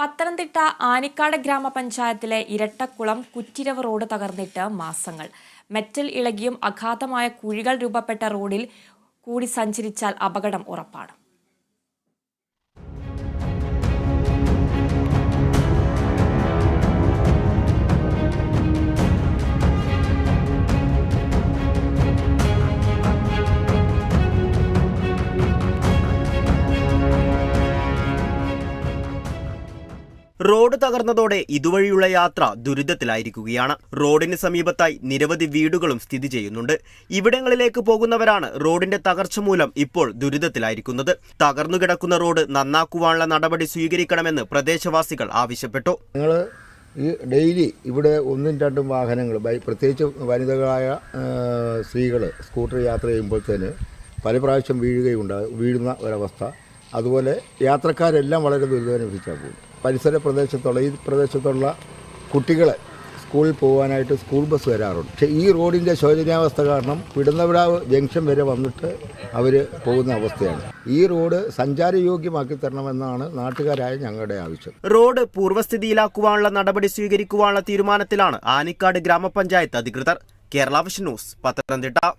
പത്തനംതിട്ട ആനിക്കാട് ഗ്രാമപഞ്ചായത്തിലെ ഇരട്ടക്കുളം കുറ്റിരവ് റോഡ് തകർന്നിട്ട് മാസങ്ങൾ. മെറ്റൽ ഇളകിയും അഗാധമായ കുഴികൾ രൂപപ്പെട്ട റോഡിൽ കൂടി സഞ്ചരിച്ചാൽ അപകടം ഉറപ്പാണ്. റോഡ് തകർന്നതോടെ ഇതുവഴിയുള്ള യാത്ര ദുരിതത്തിലായിരിക്കുകയാണ്. റോഡിന് സമീപത്തായി നിരവധി വീടുകളും സ്ഥിതി ചെയ്യുന്നുണ്ട്. ഇവിടങ്ങളിലേക്ക് പോകുന്നവരാണ് റോഡിന്റെ തകർച്ച മൂലം ഇപ്പോൾ ദുരിതത്തിലായിരിക്കുന്നത്. തകർന്നു കിടക്കുന്ന റോഡ് നന്നാക്കുവാനുള്ള നടപടി സ്വീകരിക്കണമെന്ന് പ്രദേശവാസികൾ ആവശ്യപ്പെട്ടു. ഈ ഡെയിലി ഇവിടെ ഒന്നും രണ്ടും വാഹനങ്ങൾ പ്രത്യേകിച്ച് വനിതകളായ സ്ത്രീകൾ സ്കൂട്ടർ യാത്ര ചെയ്യുമ്പോൾ തന്നെ പല പ്രാവശ്യം വീഴുകയുണ്ടാകും വീഴുന്ന ഒരവസ്ഥ. അതുപോലെ യാത്രക്കാരെല്ലാം വളരെ ദുരിതമനുഭവിച്ചാൽ പോകും പരിസര പ്രദേശത്തുള്ള ഈ പ്രദേശത്തുള്ള കുട്ടികളെ സ്കൂളിൽ പോകാനായിട്ട് സ്കൂൾ ബസ് വരാറുണ്ട്. പക്ഷേ ഈ റോഡിന്റെ ശോചനീയാവസ്ഥ കാരണം വിടുന്നവിടാവ് ജംഗ്ഷൻ വരെ വന്നിട്ട് അവർ പോകുന്ന അവസ്ഥയാണ്. ഈ റോഡ് സഞ്ചാരയോഗ്യമാക്കി തരണമെന്നാണ് നാട്ടുകാരായ ഞങ്ങളുടെ ആവശ്യം. റോഡ് പൂർവസ്ഥിതിയിലാക്കുവാനുള്ള നടപടി സ്വീകരിക്കുവാനുള്ള തീരുമാനത്തിലാണ് ആനിക്കാട് ഗ്രാമപഞ്ചായത്ത് അധികൃതർ. Kerala vision news Pathanamthitta.